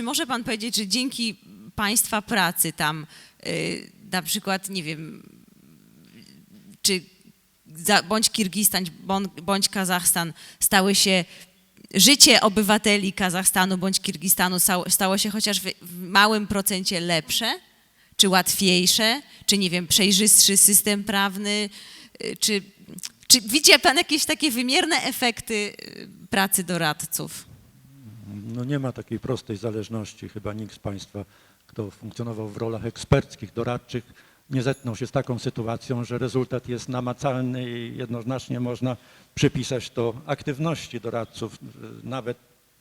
czy może pan powiedzieć, że dzięki państwa pracy tam, y, na przykład, nie wiem, czy bądź Kirgistan, bądź, Kazachstan stały się, życie obywateli Kazachstanu bądź Kirgistanu stało, się chociaż w, w małym procencie lepsze, czy łatwiejsze, czy nie wiem, przejrzystszy system prawny, y, czy, czy widzi pan jakieś takie wymierne efekty y, pracy doradców? No nie ma takiej prostej zależności. Chyba nikt z Państwa, kto funkcjonował w rolach eksperckich, doradczych, nie zetknął się z taką sytuacją, że rezultat jest namacalny i jednoznacznie można przypisać to aktywności doradców, nawet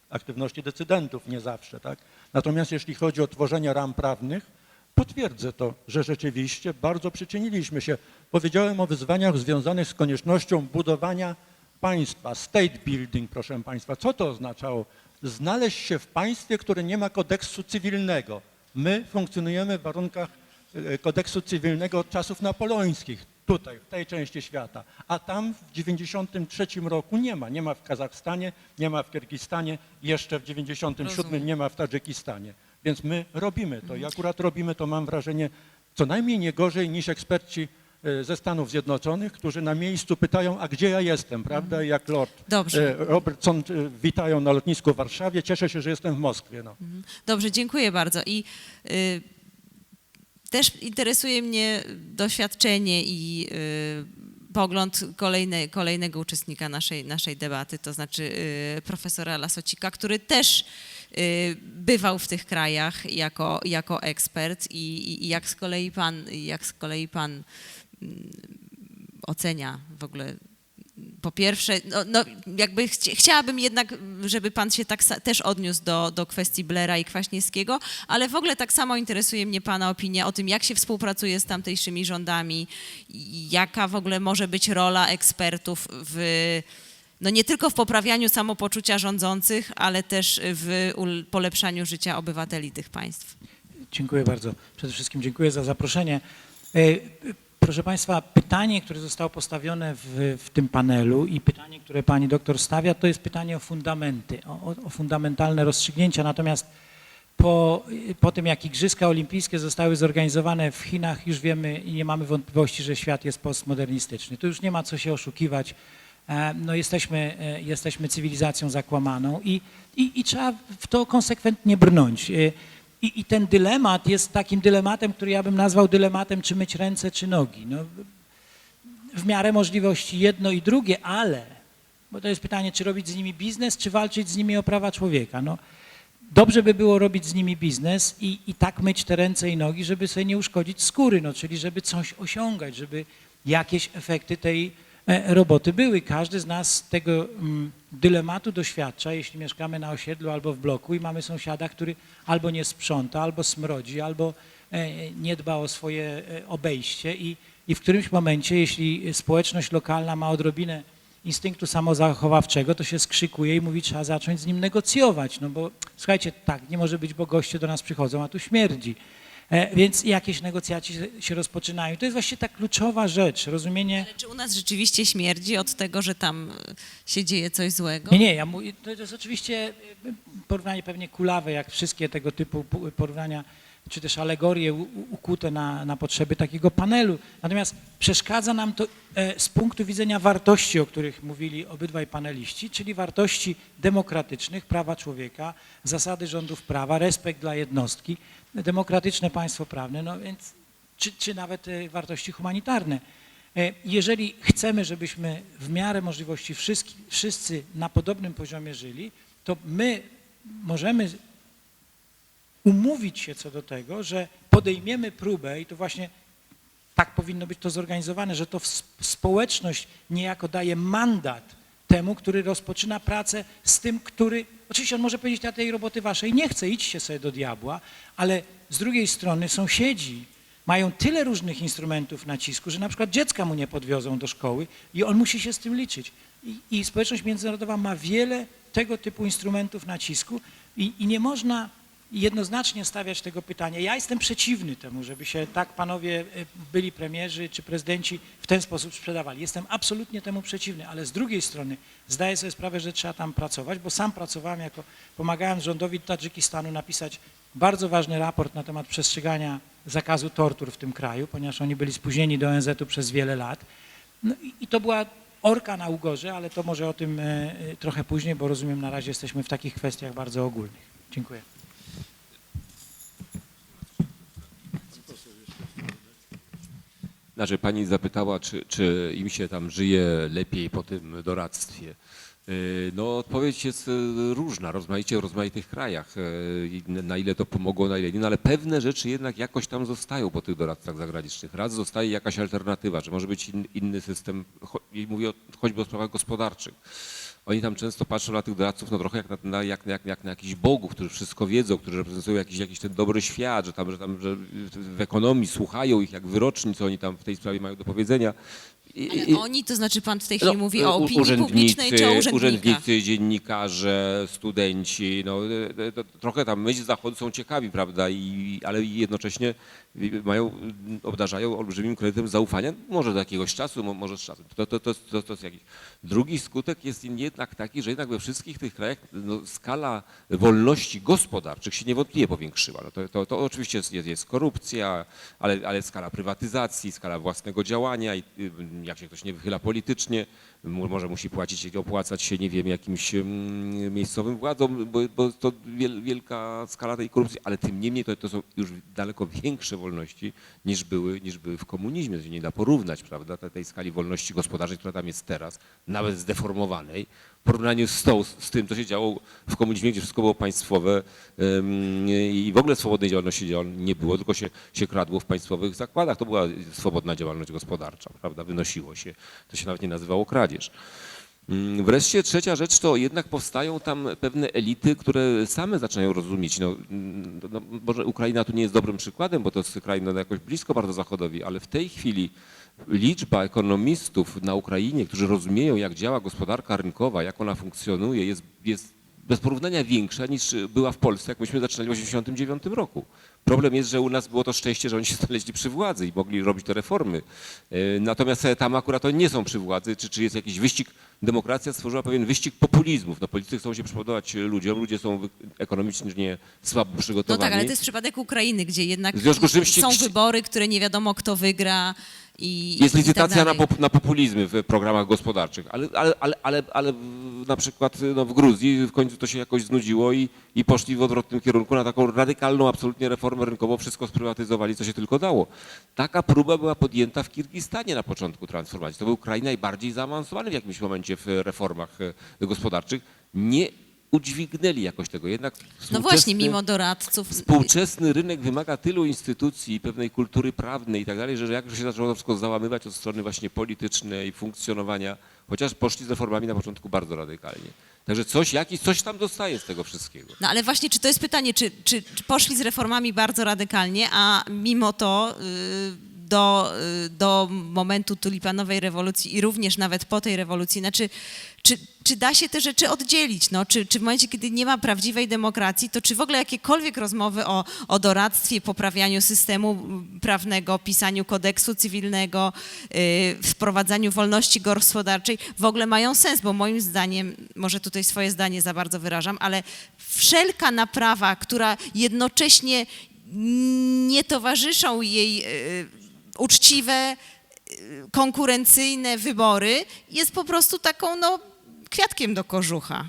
aktywności decydentów, nie zawsze. Tak? Natomiast jeśli chodzi o tworzenie ram prawnych, potwierdzę to, że rzeczywiście bardzo przyczyniliśmy się. Powiedziałem o wyzwaniach związanych z koniecznością budowania państwa, state building, proszę Państwa. Co to oznaczało? Znaleźć się w państwie, które nie ma kodeksu cywilnego. My funkcjonujemy w warunkach e, kodeksu cywilnego od czasów napoleońskich, tutaj, w tej części świata. A tam w 93 roku nie ma. Nie ma w Kazachstanie, nie ma w Kirgistanie, jeszcze w 97 Rozumiem. nie ma w Tadżykistanie. Więc my robimy to i akurat robimy to, mam wrażenie, co najmniej nie gorzej niż eksperci ze Stanów Zjednoczonych, którzy na miejscu pytają, a gdzie ja jestem, prawda? I Jak Lord Dobrze. e, Robertson e, witają na lotnisku w Warszawie, cieszę się, że jestem w Moskwie. No. Dobrze, dziękuję bardzo. I y, też interesuje mnie doświadczenie i y, pogląd kolejne, kolejnego uczestnika naszej, naszej debaty, to znaczy y, profesora Lasocika, który też y, bywał w tych krajach jako, jako ekspert i, i, jak z kolei pan, jak z kolei pan ocenia w ogóle po pierwsze, no, no jakby chci- chciałabym jednak, żeby pan się tak też odniósł do, do kwestii Blera i Kwaśniewskiego, ale w ogóle tak samo interesuje mnie pana opinia o tym, jak się współpracuje z tamtejszymi rządami, jaka w ogóle może być rola ekspertów w, no nie tylko w poprawianiu samopoczucia rządzących, ale też w polepszaniu życia obywateli tych państw. Dziękuję bardzo. Przede wszystkim dziękuję za zaproszenie. E, Proszę Państwa, pytanie, które zostało postawione w, w tym panelu i pytanie, które Pani doktor stawia, to jest pytanie o fundamenty, o, o- fundamentalne rozstrzygnięcia. Natomiast po, po tym, jak Igrzyska Olimpijskie zostały zorganizowane w Chinach, już wiemy i nie mamy wątpliwości, że świat jest postmodernistyczny. Tu już nie ma co się oszukiwać. E, No jesteśmy, e, jesteśmy cywilizacją zakłamaną i, i, i trzeba w to konsekwentnie brnąć. I, I ten dylemat jest takim dylematem, który ja bym nazwał dylematem, czy myć ręce, czy nogi. No, w miarę możliwości jedno i drugie, ale, bo to jest pytanie, czy robić z nimi biznes, czy walczyć z nimi o prawa człowieka. No, dobrze by było robić z nimi biznes i, i tak myć te ręce i nogi, żeby sobie nie uszkodzić skóry, no, czyli żeby coś osiągać, żeby jakieś efekty tej roboty były. Każdy z nas tego mm, dylematu doświadcza, jeśli mieszkamy na osiedlu albo w bloku i mamy sąsiada, który albo nie sprząta, albo smrodzi, albo e, nie dba o swoje e, obejście i, i w którymś momencie, jeśli społeczność lokalna ma odrobinę instynktu samozachowawczego, to się skrzykuje i mówi, trzeba zacząć z nim negocjować, no bo słuchajcie, tak nie może być, bo goście do nas przychodzą, a tu śmierdzi. E, Więc jakieś negocjacje się- rozpoczynają. To jest właśnie ta kluczowa rzecz, rozumienie... Ale czy u nas rzeczywiście śmierdzi od tego, że tam y, się dzieje coś złego? Nie, nie, ja mówię, to jest oczywiście e, porównanie pewnie kulawe, jak wszystkie tego typu pu- porównania, czy też alegorie ukute na, na potrzeby takiego panelu. Natomiast przeszkadza nam to e, z punktu widzenia wartości, o których mówili obydwaj paneliści, czyli wartości demokratycznych, prawa człowieka, zasady rządów prawa, respekt dla jednostki, demokratyczne państwo prawne, no więc, czy, czy nawet e, wartości humanitarne. E, Jeżeli chcemy, żebyśmy w miarę możliwości wszyscy na podobnym poziomie żyli, to my możemy umówić się co do tego, że podejmiemy próbę i to właśnie tak powinno być to zorganizowane, że to społeczność niejako daje mandat temu, który rozpoczyna pracę z tym, który, oczywiście on może powiedzieć, ja tej roboty waszej nie chcę, idźcie sobie do diabła, ale z drugiej strony sąsiedzi mają tyle różnych instrumentów nacisku, że na przykład dziecka mu nie podwiozą do szkoły i on musi się z tym liczyć. I, i społeczność międzynarodowa ma wiele tego typu instrumentów nacisku i, i nie można jednoznacznie stawiać tego pytania. Ja jestem przeciwny temu, żeby się tak panowie e, byli premierzy czy prezydenci w ten sposób sprzedawali. Jestem absolutnie temu przeciwny, ale z drugiej strony zdaję sobie sprawę, że trzeba tam pracować, bo sam pracowałem jako, pomagałem rządowi Tadżykistanu napisać bardzo ważny raport na temat przestrzegania zakazu tortur w tym kraju, ponieważ oni byli spóźnieni do ONZ-u przez wiele lat. No i, i to była orka na ugorze, ale to może o tym e, e, trochę później, bo rozumiem na razie jesteśmy w takich kwestiach bardzo ogólnych. Dziękuję. Znaczy pani zapytała, czy, czy im się tam żyje lepiej po tym doradztwie. Yy, No odpowiedź jest yy, różna, rozmaicie w rozmaitych krajach, i na ile to pomogło, na ile nie, no ale pewne rzeczy jednak jakoś tam zostają po tych doradcach zagranicznych. Raz zostaje jakaś alternatywa, że może być in, inny system, mówię o, choćby o sprawach gospodarczych. Oni tam często patrzą na tych doradców no trochę jak na, na, jak, jak, jak na jakichś bogów, którzy wszystko wiedzą, którzy reprezentują jakiś, jakiś ten dobry świat, że tam, że tam że w ekonomii słuchają ich jak wyroczni, co oni tam w tej sprawie mają do powiedzenia. I, Ale oni, to znaczy pan w tej chwili no, mówi o opinii publicznej czy o urzędnikach? urzędnicy, dziennikarze, studenci, no, e, e, to trochę tam myśl zachodu są ciekawi, prawda, I, ale jednocześnie mają, obdarzają olbrzymim kredytem zaufania, może do jakiegoś czasu, mo- może z czasem. To, to, to, to, to jest jakiś. Drugi skutek jest jednak taki, że jednak we wszystkich tych krajach no, skala wolności gospodarczych się niewątpliwie powiększyła. No, to, to, to oczywiście jest, jest, korupcja, ale, ale skala prywatyzacji, skala własnego działania i jak się ktoś nie wychyla politycznie, może musi płacić, opłacać się, nie wiem, jakimś mm, miejscowym władzom, bo, bo to wiel, wielka skala tej korupcji, ale tym niemniej to, to są już daleko większe wolności niż były, niż były w komunizmie. To się nie da porównać, prawda, tej, skali wolności gospodarczej, która tam jest teraz, nawet zdeformowanej, porównaniu z, tą, z tym, co się działo w komunizmie, gdzie wszystko było państwowe i w ogóle swobodnej działalności działal- nie było, tylko się, się kradło w państwowych zakładach. To była swobodna działalność gospodarcza, prawda, wynosiło się. To się nawet nie nazywało kradzież. Mm, Wreszcie trzecia rzecz to jednak powstają tam pewne elity, które same zaczynają rozumieć. No, mm, no, może Ukraina tu nie jest dobrym przykładem, bo to jest kraj no, jakoś blisko bardzo Zachodowi, ale w tej chwili liczba ekonomistów na Ukrainie, którzy rozumieją, jak działa gospodarka rynkowa, jak ona funkcjonuje, jest, jest bez porównania większa niż była w Polsce, jak myśmy zaczynali w 1989 roku. Problem jest, że u nas było to szczęście, że oni się znaleźli przy władzy i mogli robić te reformy. E, Natomiast e, tam akurat oni nie są przy władzy, czy, czy jest jakiś wyścig. Demokracja stworzyła pewien wyścig populizmów. No, politycy chcą się przypodobać ludziom, ludzie są ekonomicznie słabo No przygotowani. tak, ale to jest przypadek Ukrainy, gdzie jednak są wybory, które nie wiadomo kto wygra i Jest i licytacja tak na, pop, na populizmy w programach gospodarczych, ale, ale, ale, ale, ale na przykład no, w Gruzji w końcu to się jakoś znudziło i, i poszli w odwrotnym kierunku na taką radykalną absolutnie reformę rynkową, wszystko sprywatyzowali, co się tylko dało. Taka próba była podjęta w Kirgistanie na początku transformacji. To był kraj najbardziej zaawansowany w jakimś momencie w reformach e, gospodarczych. Nie udźwignęli jakoś tego. Jednak No właśnie, mimo doradców. Współczesny rynek wymaga tylu instytucji pewnej kultury prawnej i tak dalej, że jak się zaczęło to wszystko załamywać od strony właśnie politycznej, funkcjonowania, chociaż poszli z reformami na początku bardzo radykalnie. Także coś, jakiś, coś tam dostaje z tego wszystkiego. No ale właśnie, czy to jest pytanie, czy, czy, czy poszli z reformami bardzo radykalnie, a mimo to y, do, y, do momentu tulipanowej rewolucji i również nawet po tej rewolucji, znaczy, czy, czy da się te rzeczy oddzielić? No, czy, czy w momencie, kiedy nie ma prawdziwej demokracji, to czy w ogóle jakiekolwiek rozmowy o, o doradztwie, poprawianiu systemu prawnego, pisaniu kodeksu cywilnego, y, wprowadzaniu wolności gospodarczej w ogóle mają sens? Bo moim zdaniem, może tutaj swoje zdanie za bardzo wyrażam, ale wszelka naprawa, która jednocześnie nie towarzyszą jej y, uczciwe, y, konkurencyjne wybory, jest po prostu taką no, kwiatkiem do kożucha.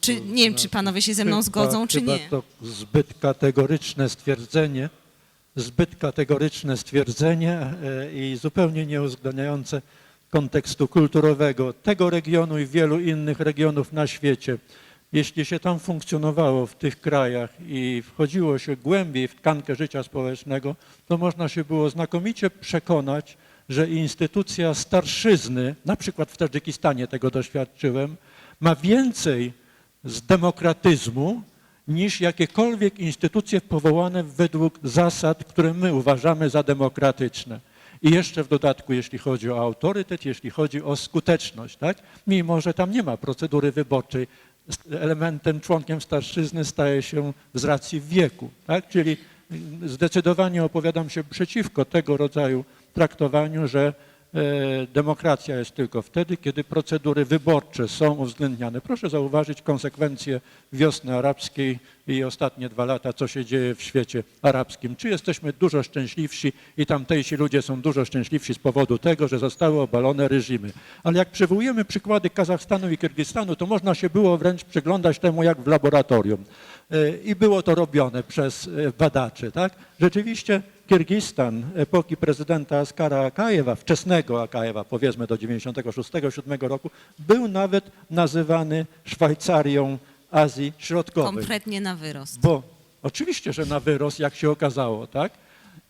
Czy, nie wiem, czy panowie się ze mną Chyba- zgodzą, czy chyba nie. to zbyt kategoryczne stwierdzenie, zbyt kategoryczne stwierdzenie e, i zupełnie nieuwzględniające kontekstu kulturowego tego regionu i wielu innych regionów na świecie. Jeśli się tam funkcjonowało w tych krajach i wchodziło się głębiej w tkankę życia społecznego, to można się było znakomicie przekonać, że instytucja starszyzny, na przykład w Tadżykistanie tego doświadczyłem, ma więcej z demokratyzmu niż jakiekolwiek instytucje powołane według zasad, które my uważamy za demokratyczne. I jeszcze w dodatku, jeśli chodzi o autorytet, jeśli chodzi o skuteczność, tak? mimo że tam nie ma procedury wyborczej, elementem, członkiem starszczyzny staje się z racji wieku, tak? Czyli zdecydowanie opowiadam się przeciwko tego rodzaju traktowaniu, że e, demokracja jest tylko wtedy, kiedy procedury wyborcze są uwzględniane. Proszę zauważyć konsekwencje wiosny arabskiej i ostatnie dwa lata, co się dzieje w świecie arabskim. Czy jesteśmy dużo szczęśliwsi i tamtejsi ludzie są dużo szczęśliwsi z powodu tego, że zostały obalone reżimy. Ale jak przywołujemy przykłady Kazachstanu i Kirgistanu, to można się było wręcz przyglądać temu jak w laboratorium. E, I było to robione przez e, badaczy. Tak? Rzeczywiście Kirgistan epoki prezydenta Askara Akajewa, wczesnego Akajewa, powiedzmy do 96-7 roku, był nawet nazywany Szwajcarią Azji Środkowej. Kompletnie na wyrost. Bo oczywiście, że na wyrost, jak się okazało, tak?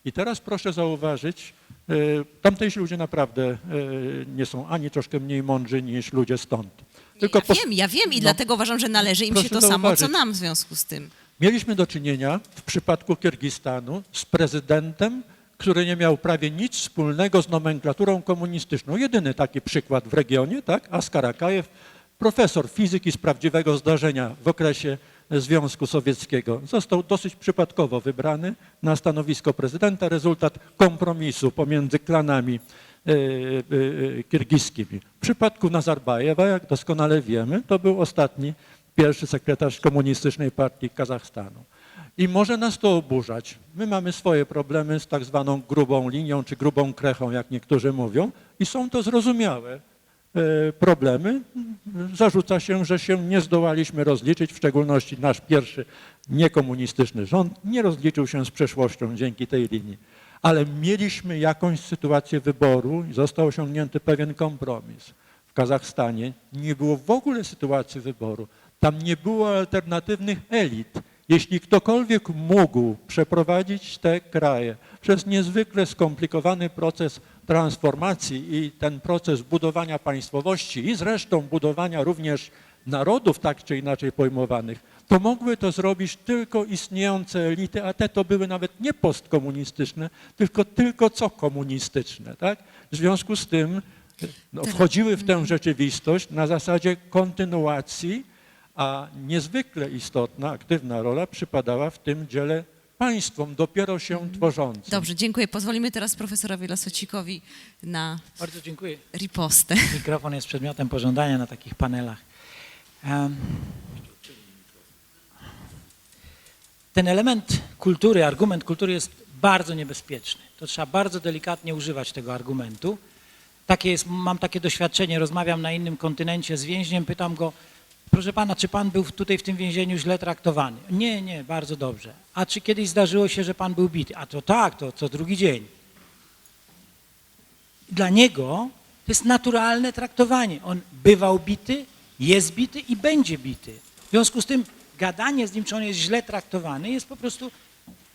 I teraz proszę zauważyć, e, tamtejsi ludzie naprawdę e, nie są ani troszkę mniej mądrzy niż ludzie stąd. Tylko ja wiem, ja wiem i no, dlatego uważam, że należy im się to samo, co zauważyć. nam w związku z tym. Mieliśmy do czynienia w przypadku Kirgistanu z prezydentem, który nie miał prawie nic wspólnego z nomenklaturą komunistyczną. Jedyny taki przykład w regionie, tak? Askar Akajew, profesor fizyki z prawdziwego zdarzenia w okresie Związku Sowieckiego. Został dosyć przypadkowo wybrany na stanowisko prezydenta, rezultat kompromisu pomiędzy klanami e, e, e, kirgiskimi. W przypadku Nazarbajewa, jak doskonale wiemy, to był ostatni pierwszy sekretarz Komunistycznej Partii Kazachstanu. I może nas to oburzać. My mamy swoje problemy z tak zwaną grubą linią czy grubą krechą, jak niektórzy mówią, i są to zrozumiałe e, problemy. Zarzuca się, że się nie zdołaliśmy rozliczyć, w szczególności nasz pierwszy niekomunistyczny rząd nie rozliczył się z przeszłością dzięki tej linii. Ale mieliśmy jakąś sytuację wyboru i został osiągnięty pewien kompromis. W Kazachstanie nie było w ogóle sytuacji wyboru. Tam nie było alternatywnych elit. Jeśli ktokolwiek mógł przeprowadzić te kraje przez niezwykle skomplikowany proces transformacji i ten proces budowania państwowości i zresztą budowania również narodów tak czy inaczej pojmowanych, to mogły to zrobić tylko istniejące elity, a te to były nawet nie postkomunistyczne, tylko tylko co komunistyczne. Tak? W związku z tym no, wchodziły w tę rzeczywistość na zasadzie kontynuacji, a niezwykle istotna, aktywna rola przypadała w tym dziele państwom dopiero się tworzącym. Dobrze, dziękuję. Pozwolimy teraz profesorowi Lasocikowi na Bardzo dziękuję. ripostę. Mikrofon jest przedmiotem pożądania na takich panelach. Ten element kultury, argument kultury jest bardzo niebezpieczny. To trzeba bardzo delikatnie używać tego argumentu. Takie jest, mam takie doświadczenie, rozmawiam na innym kontynencie z więźniem, pytam go, proszę pana, czy pan był tutaj w tym więzieniu źle traktowany? Nie, nie, bardzo dobrze. A czy kiedyś zdarzyło się, że pan był bity? A to tak, to co drugi dzień. Dla niego to jest naturalne traktowanie. On bywał bity, jest bity i będzie bity. W związku z tym gadanie z nim, czy on jest źle traktowany, jest po prostu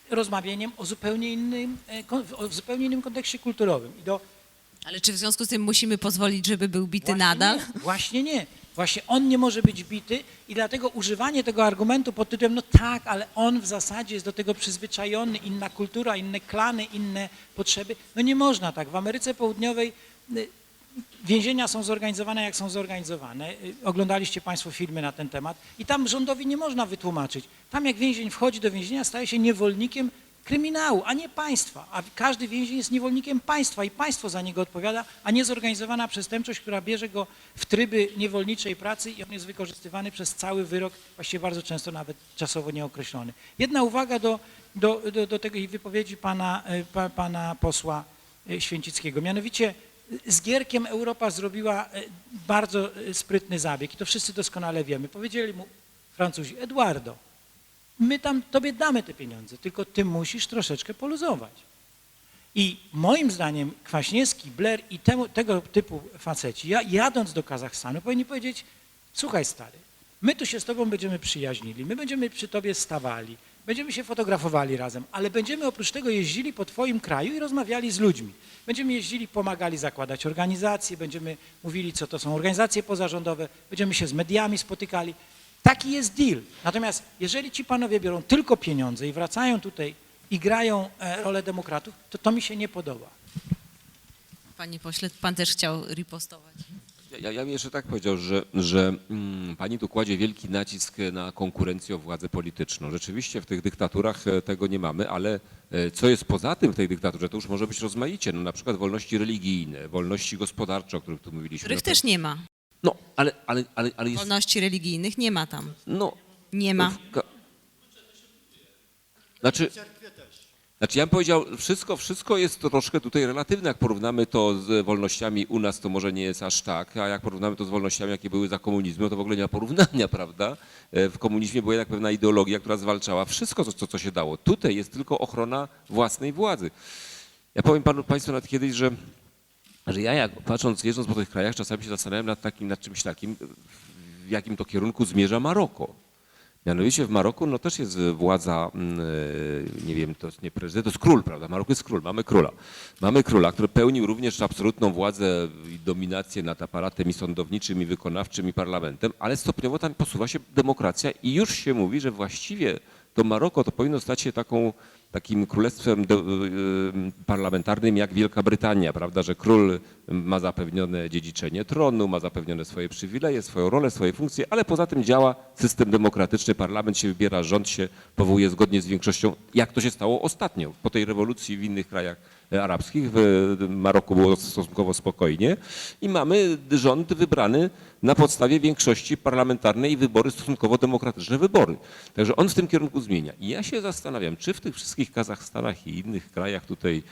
rozmawianiem o zupełnie innym, e, o zupełnie innym kontekście kulturowym. I do, Ale czy w związku z tym musimy pozwolić, żeby był bity nadal? Nie, właśnie nie. Właśnie on nie może być bity i dlatego używanie tego argumentu pod tytułem, no tak, ale on w zasadzie jest do tego przyzwyczajony, inna kultura, inne klany, inne potrzeby. No nie można tak. W Ameryce Południowej y, więzienia są zorganizowane jak są zorganizowane. Y, Oglądaliście Państwo filmy na ten temat i tam rządowi nie można wytłumaczyć. Tam jak więzień wchodzi do więzienia, staje się niewolnikiem kryminału, a nie państwa. A każdy więzień jest niewolnikiem państwa i państwo za niego odpowiada, a nie zorganizowana przestępczość, która bierze go w tryby niewolniczej pracy i on jest wykorzystywany przez cały wyrok, właściwie bardzo często nawet czasowo nieokreślony. Jedna uwaga do, do, do, do tej wypowiedzi pana, e, pa, pana posła e, Święcickiego. Mianowicie z Gierkiem Europa zrobiła e, bardzo sprytny zabieg i to wszyscy doskonale wiemy. Powiedzieli mu Francuzi, Eduardo, my tam tobie damy te pieniądze, tylko ty musisz troszeczkę poluzować. I moim zdaniem Kwaśniewski, Blair i temu, tego typu faceci, ja, jadąc do Kazachstanu, powinni powiedzieć, słuchaj stary, my tu się z tobą będziemy przyjaźnili, my będziemy przy tobie stawali, będziemy się fotografowali razem, ale będziemy oprócz tego jeździli po twoim kraju i rozmawiali z ludźmi. Będziemy jeździli, pomagali zakładać organizacje, będziemy mówili, co to są organizacje pozarządowe, będziemy się z mediami spotykali. Taki jest deal. Natomiast jeżeli ci panowie biorą tylko pieniądze i wracają tutaj i grają e, rolę demokratów, to to mi się nie podoba. Panie pośle, pan też chciał ripostować. Ja, ja bym jeszcze tak powiedział, że, że mm, pani tu kładzie wielki nacisk na konkurencję o władzę polityczną. Rzeczywiście w tych dyktaturach e, tego nie mamy, ale e, co jest poza tym w tej dyktaturze, to już może być rozmaicie. No, na przykład wolności religijne, wolności gospodarcze, o których tu mówiliśmy. Których No też nie ma. No, ale, ale, ale, ale jest... Wolności religijnych nie ma tam. No, Nie ma. ka- Znaczy, znaczy ja bym powiedział, wszystko, wszystko jest troszkę tutaj relatywne. Jak porównamy to z wolnościami u nas, to może nie jest aż tak, a jak porównamy to z wolnościami, jakie były za komunizmu, to w ogóle nie ma porównania, prawda? E, W komunizmie była jednak pewna ideologia, która zwalczała wszystko, co, co, co się dało. Tutaj jest tylko ochrona własnej władzy. Ja powiem panu, Państwu nawet kiedyś, że, że ja jak patrząc, jeżdżąc po tych krajach, czasami się zastanawiam nad, takim, nad czymś takim, w jakim to kierunku zmierza Maroko. Mianowicie w Maroku no też jest władza, mm, e, nie wiem, to jest nie prezydent, to jest król, prawda? Maroko jest król, mamy króla. Mamy króla, który pełnił również absolutną władzę i dominację nad aparatem i sądowniczym, i wykonawczym, i parlamentem, ale stopniowo tam posuwa się demokracja i już się mówi, że właściwie to Maroko to powinno stać się taką, takim królestwem do, y, parlamentarnym jak Wielka Brytania, prawda, że król ma zapewnione dziedziczenie tronu, ma zapewnione swoje przywileje, swoją rolę, swoje funkcje, ale poza tym działa system demokratyczny, parlament się wybiera, rząd się powołuje zgodnie z większością, jak to się stało ostatnio, po tej rewolucji w innych krajach arabskich, w Maroku było stosunkowo spokojnie i mamy rząd wybrany na podstawie większości parlamentarnej i wybory stosunkowo demokratyczne wybory. Także on w tym kierunku zmienia. I ja się zastanawiam, czy w tych wszystkich Kazachstanach i innych krajach tutaj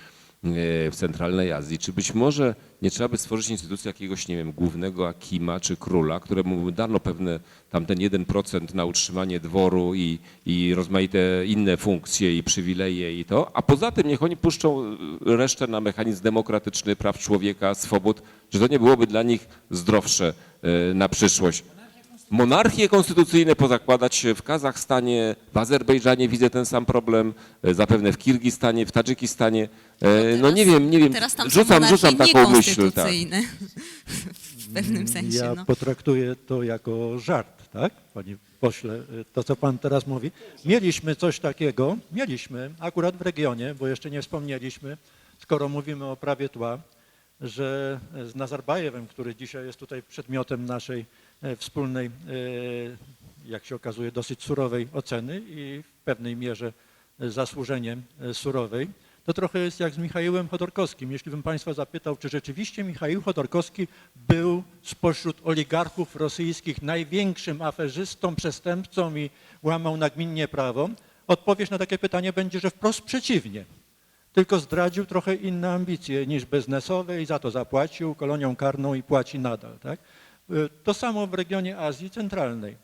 w centralnej Azji, czy być może nie trzeba by stworzyć instytucji jakiegoś, nie wiem, głównego akima czy króla, któremu by dano pewne tamten 1% na utrzymanie dworu i, i rozmaite inne funkcje i przywileje i to, a poza tym niech oni puszczą e, resztę na mechanizm demokratyczny, praw człowieka, swobód, czy to nie byłoby dla nich zdrowsze e, na przyszłość. Monarchie konstytucyjne pozakładać w Kazachstanie, w Azerbejdżanie widzę ten sam problem, e, zapewne w Kirgistanie, w Tadżykistanie. E, No nie wiem, nie wiem, Teraz tam są rzucam, rzucam taką myśl. Tak. W pewnym sensie, Ja no. potraktuję to jako żart, tak? Panie pośle, to co pan teraz mówi. Mieliśmy coś takiego, mieliśmy akurat w regionie, bo jeszcze nie wspomnieliśmy, skoro mówimy o prawie tła, że z Nazarbajewem, który dzisiaj jest tutaj przedmiotem naszej e, wspólnej, e, jak się okazuje, dosyć surowej oceny i w pewnej mierze e, zasłużenie e, surowej, to trochę jest jak z Michałem Chodorkowskim. Jeśli bym Państwa zapytał, czy rzeczywiście Michał Chodorkowski był spośród oligarchów rosyjskich największym aferzystą, przestępcą i łamał nagminnie prawo, odpowiedź na takie pytanie będzie, że wprost przeciwnie. Tylko zdradził trochę inne ambicje niż biznesowe i za to zapłacił kolonią karną i płaci nadal. Tak? Y, To samo w regionie Azji Centralnej.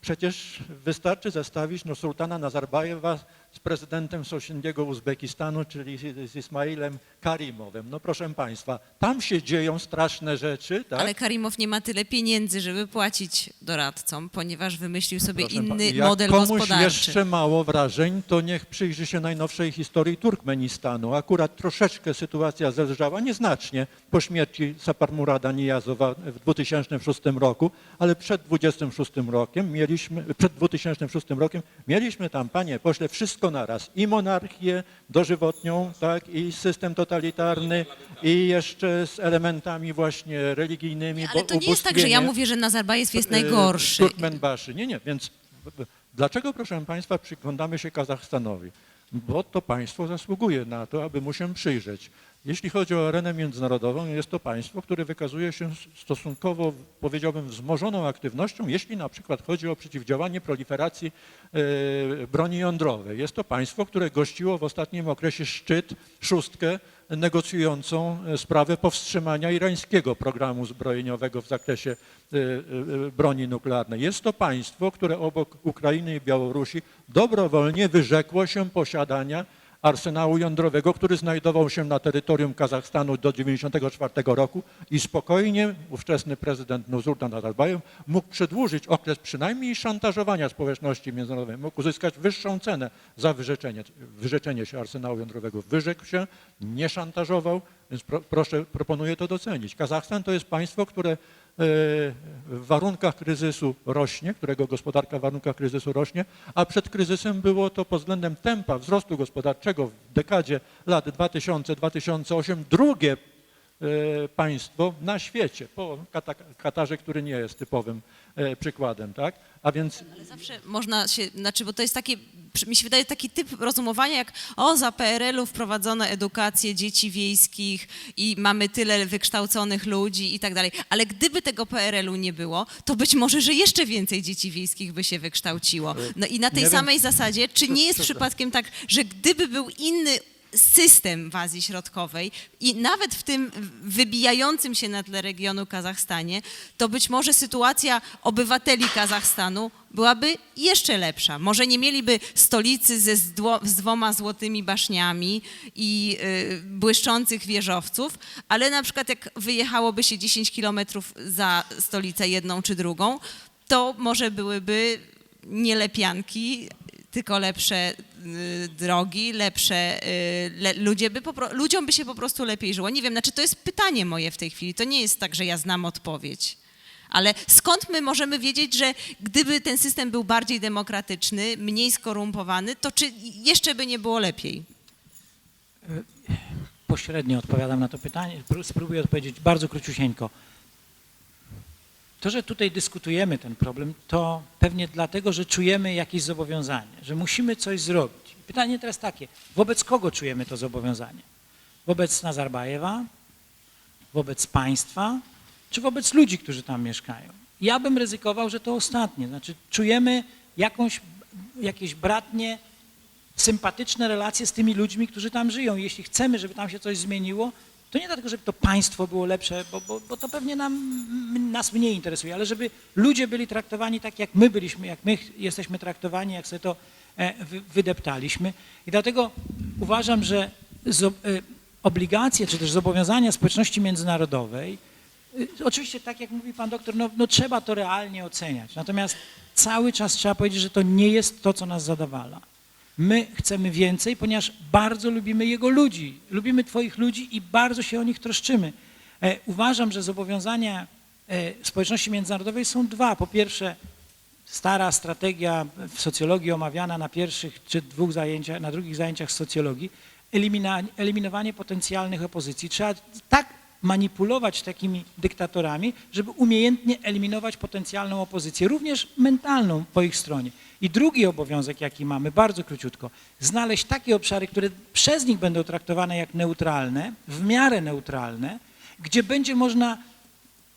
Przecież wystarczy zestawić no, sultana Nazarbajewa z prezydentem sąsiedniego Uzbekistanu, czyli z- Ismailem Karimowem. No proszę Państwa, tam się dzieją straszne rzeczy, tak? Ale Karimow nie ma tyle pieniędzy, żeby płacić doradcom, ponieważ wymyślił sobie Proszę pa- inny jak model komuś gospodarczy. jeszcze mało wrażeń, to niech przyjrzy się najnowszej historii Turkmenistanu. Akurat troszeczkę sytuacja zelżała, nieznacznie po śmierci Saparmurada Nijazowa w 2006 roku, ale przed 26 rokiem mieliśmy, przed 2006 rokiem mieliśmy tam, panie pośle, wszystko naraz. I monarchię dożywotnią, tak, i system totalitarny, i jeszcze z elementami właśnie religijnymi. Ale bo to nie jest tak, że ja mówię, że Nazarbajew jest e, najgorszy. Turkmenbaszy. Nie, nie, więc dlaczego, proszę Państwa, przyglądamy się Kazachstanowi? Bo to państwo zasługuje na to, aby mu się przyjrzeć. Jeśli chodzi o arenę międzynarodową, jest to państwo, które wykazuje się stosunkowo, powiedziałbym, wzmożoną aktywnością, jeśli na przykład chodzi o przeciwdziałanie proliferacji e, broni jądrowej. Jest to państwo, które gościło w ostatnim okresie szczyt, szóstkę negocjującą e, sprawę powstrzymania irańskiego programu zbrojeniowego w zakresie e, broni nuklearnej. Jest to państwo, które obok Ukrainy i Białorusi dobrowolnie wyrzekło się posiadania arsenału jądrowego, który znajdował się na terytorium Kazachstanu do 1994 roku i spokojnie ówczesny prezydent Nursultan Nazarbajew mógł przedłużyć okres przynajmniej szantażowania społeczności międzynarodowej, mógł uzyskać wyższą cenę za wyrzeczenie, wyrzeczenie się arsenału jądrowego. Wyrzekł się, nie szantażował, więc pro, proszę, proponuję to docenić. Kazachstan to jest państwo, które w warunkach kryzysu rośnie, którego gospodarka w warunkach kryzysu rośnie, a przed kryzysem było to pod względem tempa wzrostu gospodarczego w dekadzie lat 2000-2008 drugie e, państwo na świecie, po Kata- Katarze, który nie jest typowym przykładem, tak? A więc Ale zawsze można się, znaczy, bo to jest taki, mi się wydaje, taki typ rozumowania, jak o, za PRL-u wprowadzono edukację dzieci wiejskich i mamy tyle wykształconych ludzi i tak dalej. Ale gdyby tego PRL-u nie było, to być może, że jeszcze więcej dzieci wiejskich by się wykształciło. No i na tej Nie wiem. samej zasadzie, czy nie jest przypadkiem tak, że gdyby był inny system w Azji Środkowej i nawet w tym wybijającym się na tle regionu Kazachstanie, to być może sytuacja obywateli Kazachstanu byłaby jeszcze lepsza. Może nie mieliby stolicy ze zdło, z dwoma złotymi baszniami i y, błyszczących wieżowców, ale na przykład jak wyjechałoby się 10 kilometrów za stolicę jedną czy drugą, to może byłyby nie lepianki, tylko lepsze y, drogi, lepsze, y, le, ludzie by ludziom by się po prostu lepiej żyło. Nie wiem, znaczy to jest pytanie moje w tej chwili. To nie jest tak, że ja znam odpowiedź. Ale skąd my możemy wiedzieć, że gdyby ten system był bardziej demokratyczny, mniej skorumpowany, to czy jeszcze by nie było lepiej? Pośrednio odpowiadam na to pytanie, Pró- spróbuję odpowiedzieć bardzo króciusieńko. To, że tutaj dyskutujemy ten problem, to pewnie dlatego, że czujemy jakieś zobowiązanie, że musimy coś zrobić. Pytanie teraz takie, wobec kogo czujemy to zobowiązanie? Wobec Nazarbajewa, wobec państwa, czy wobec ludzi, którzy tam mieszkają? Ja bym ryzykował, że to ostatnie. Znaczy czujemy jakąś, jakieś bratnie, sympatyczne relacje z tymi ludźmi, którzy tam żyją. Jeśli chcemy, żeby tam się coś zmieniło, to nie dlatego, żeby to państwo było lepsze, bo, bo, bo to pewnie nam, nas mniej interesuje, ale żeby ludzie byli traktowani tak, jak my byliśmy, jak my jesteśmy traktowani, jak sobie to e, wy- wydeptaliśmy. I dlatego uważam, że e, obligacje, czy też zobowiązania społeczności międzynarodowej, y, oczywiście tak jak mówi pan doktor, no, no trzeba to realnie oceniać. Natomiast cały czas trzeba powiedzieć, że to nie jest to, co nas zadawala. My chcemy więcej, ponieważ bardzo lubimy jego ludzi, lubimy Twoich ludzi i bardzo się o nich troszczymy. E, uważam, że zobowiązania e, społeczności międzynarodowej są dwa. Po pierwsze, stara strategia w socjologii omawiana na pierwszych czy dwóch zajęciach, na drugich zajęciach socjologii, elimina, eliminowanie potencjalnych opozycji. Trzeba tak manipulować takimi dyktatorami, żeby umiejętnie eliminować potencjalną opozycję, również mentalną po ich stronie. I drugi obowiązek, jaki mamy, bardzo króciutko, znaleźć takie obszary, które przez nich będą traktowane jak neutralne, w miarę neutralne, gdzie będzie można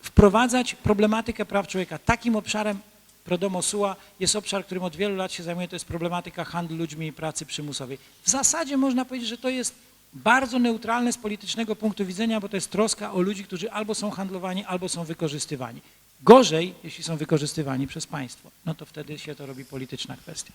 wprowadzać problematykę praw człowieka. Takim obszarem Prodomo Sua jest obszar, którym od wielu lat się zajmuję, to jest problematyka handlu ludźmi i pracy przymusowej. W zasadzie można powiedzieć, że to jest bardzo neutralne z politycznego punktu widzenia, bo to jest troska o ludzi, którzy albo są handlowani, albo są wykorzystywani. Gorzej, jeśli są wykorzystywani przez państwo. No to wtedy się to robi polityczna kwestia.